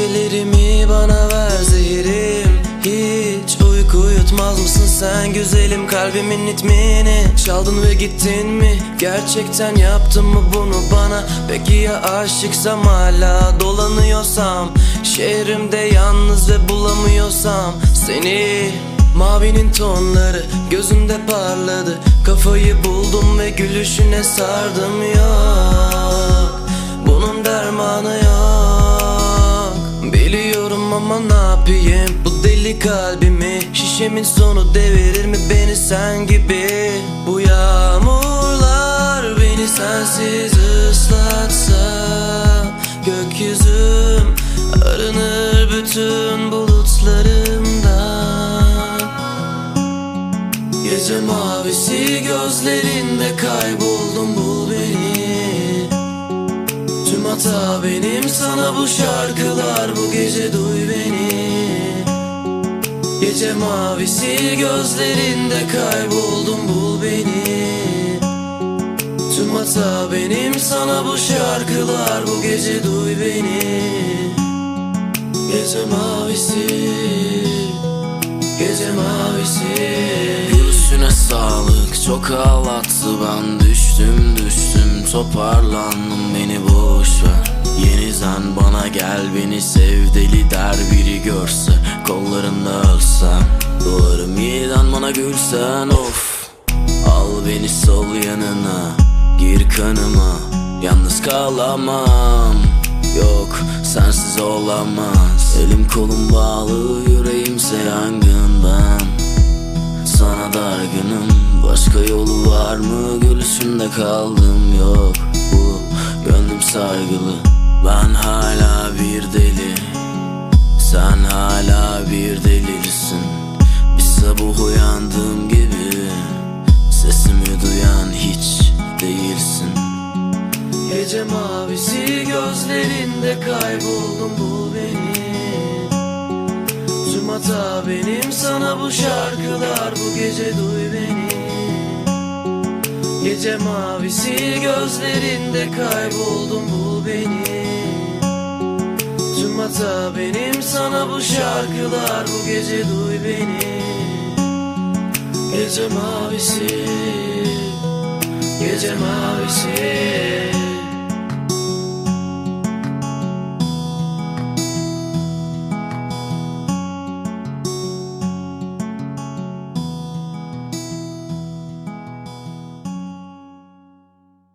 Gecelerimi bana ver zehirim. Hiç uyku uyutmaz mısın sen güzelim? Kalbimin ritmini Çaldın ve gittin mi? Gerçekten yaptın mı bunu bana? Peki ya aşıksam hala dolanıyorsam? Şehrimde yalnız ve bulamıyorsam? Seni Mavinin tonları gözümde parladı. Kafayı buldum ve gülüşüne sardım. Yok Bunun dermanı yok ama ne yapayım? Bu deli kalbimi Şişemin sonu devirir mi beni sen gibi? Bu yağmurlar beni sensiz ıslatsa Gökyüzüm arınır bütün bulutlarımdan Gece mavisi gözlerinde kayboldum hata benim sana bu şarkılar. Bu gece duy beni. Gece mavisi gözlerinde kayboldum bul beni. Tüm hata benim sana bu şarkılar. Bu gece duy beni. Gece mavisi Gece mavisi Gülüşüne sağlık çok ağlattı. Ben düştüm düştüm toparlandım. Beni boş ver. Yeniden bana gel beni sev deli der biri görse. Kollarında ölsem Doğarım yeniden bana gülsen. Of Al beni sol yanına Gir kanıma. Yalnız kalamam Yok sensiz olamaz. Elim kolum bağlı yüreğimse yangın ben Sana dargınım Başka yolu var mı? Gülüşünde kaldım. Yok Bu gönlüm sargılı Ben hala bir deli. Sen hala bir delirsin Bir sabah uyandığım gibi Sesimi duyan hiç değilsin. Gece mavisi gözlerinde kayboldum bul bu şarkılar bu gece duy beni. Gece mavisi gözlerinde kayboldum bul beni. Tüm hata benim sana bu şarkılar bu gece duy beni. Gece mavisi Gece mavisi